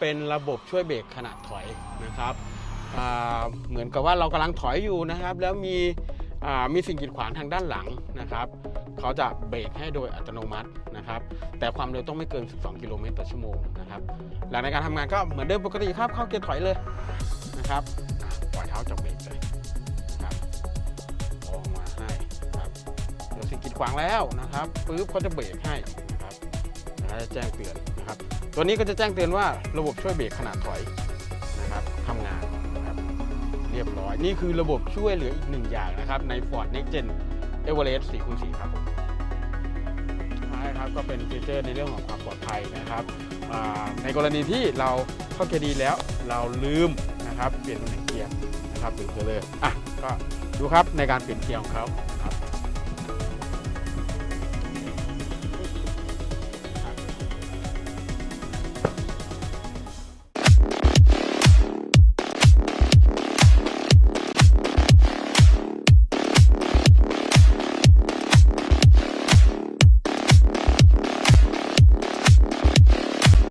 เป็นระบบช่วยเบรกขณะถอยนะครับเหมือนกับว่าเรากำลังถอยอยู่นะครับ แล้วมีมีสิ่งกีดขวางทางด้านหลังนะครับเขาจะเบรกให้โดยอัตโนมัตินะครับ แต่ความเร็วต้องไม่เกิน 12 กิโลเมตรต่อชั่วโมงนะครับหลังในการทำงานก็เหมือนเดิมปกติครับเข้าเกียร์ถอยเลยนะครับปล่อยเท้าจับเบรกเลยครับออกมาให้ครับเดี๋ยวสิ่งกีดขวางแล้วนะครับปุ๊บเขาจะเบรกให้ แล้วจะแจ้งเตือนนะครับ ตัวนี้ก็จะแจ้งเตือนว่าระบบช่วยเบรกขนาดถอยนะครับทำงานนะครับเรียบร้อย นี่คือระบบช่วยเหลืออีกหนึ่งอย่างนะครับ ใน Ford Next Gen Everest 4คูณ4ครับผมท้ายครับก็เป็นฟีเจอร์ในเรื่องของความปลอดภัยนะครับในกรณีที่เราเข้าเกียร์ดีแล้วเราลืมนะครับเปลี่ยนตำแหน่งเกียร์นะครับหรือเพลเลยอะก็ดูครับในการเปลี่ยนเกียร์ของเขา